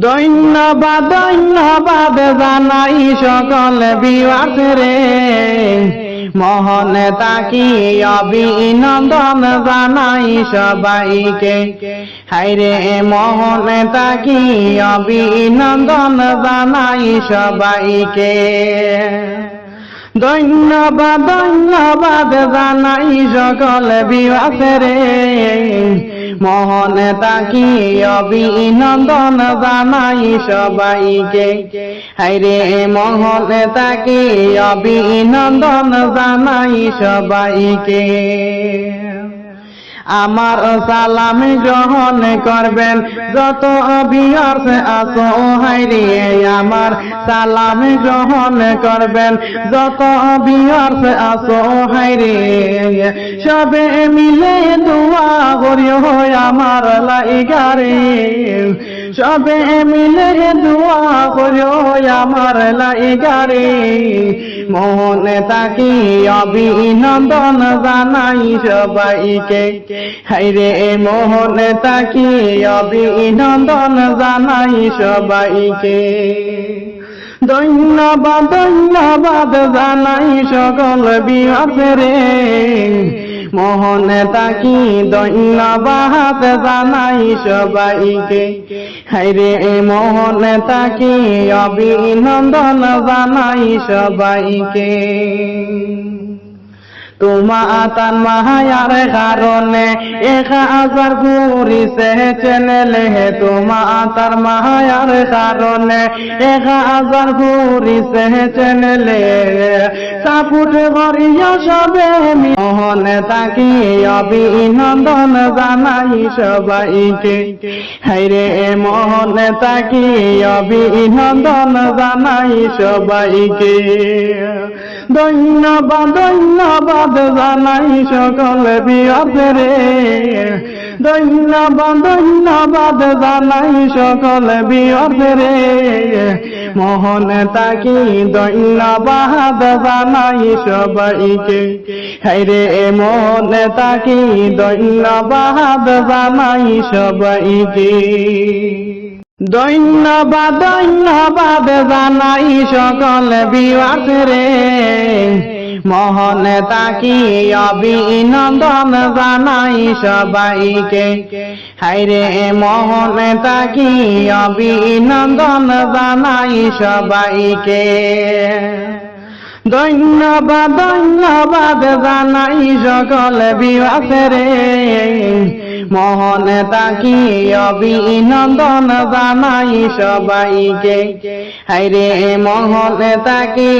ধন্যবাদ ধন্যবাদ জানাই সকল বিবাস রে মহন তাকি অভিনন্দন জানাই সবাইকে। হাইরে মহন তাকি অভিনন্দন জানাই সবাইকে। ধন্যবাদ ধন্যবাদ জানাই সকল বিবাস রে মহন তাকি অভিনন্দন জানাই সবাইকে। হাইরে মহন তাকি অভিনন্দন জানাই সবাইকে। আমার সালাম গ্রহণ করবেন। যত অভিয়ার্স আসো হাইরিয়ে আমার সালাম গ্রহণ করবেন। যত অভিয়ার্স আসো হাইরিয়ে সবে মিলে দোয়া করিও আমার লাইগারে সবে মিলে দোয়া করিও আমার লাইগারে। মোহনে তাকি অভিনন্দন জানাই সবাইকে। হাইরে মোহনে তাকি অভিনন্দন জানাই সবাইকে। ধন্যবাদ ধন্যবাদ জানাই সকল বিহাসরে। মোহনে তাকি ধন্যবাদ জানাই সবাইকে। হাইরে মোহনে তাকি অভিনন্দন জানাই সবাইকে। তোমা তার মাহায়ার কারণে এক হাজার ঘুরিছে চ্যানেলে তোমা তার মাহায়ার কারণে এক হাজার ঘুরিছে চ্যানেলে সাপুট করিয়া সবে মোহনে তাকি অভিনন্দন জানাই সবাইকে। হাইরে মোহনে তাকি অভিনন্দন জানাই সবাইকে। ধন্যবাদ ধন্যবাদ জানাই সকল বিয়াসরে ধন্যবাদ ধন্যবাদ জানাই সকল বিয়াসরে মোহন তাকি ধন্যবাদ জানাই সবাইকে। হাইরে মোহন তাকি ধন্যবাদ জানাই সবাইকে। ধন্যবাদ ধন্যবাদ জানাই সকল বিবাস মহন তাকি অভিনন্দন জানাই সবাইকে। হাইরে মহন তাকি অভিনন্দন জানাই সবাইকে। ধন্যবাদ ধন্যবাদ জানাই সকল বিবাসরে মোহন তাকি অভিনন্দন জানাই সবাইকে। হাইরে মোহন তাকি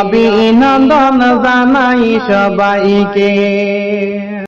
অভিনন্দন জানাই সবাইকে।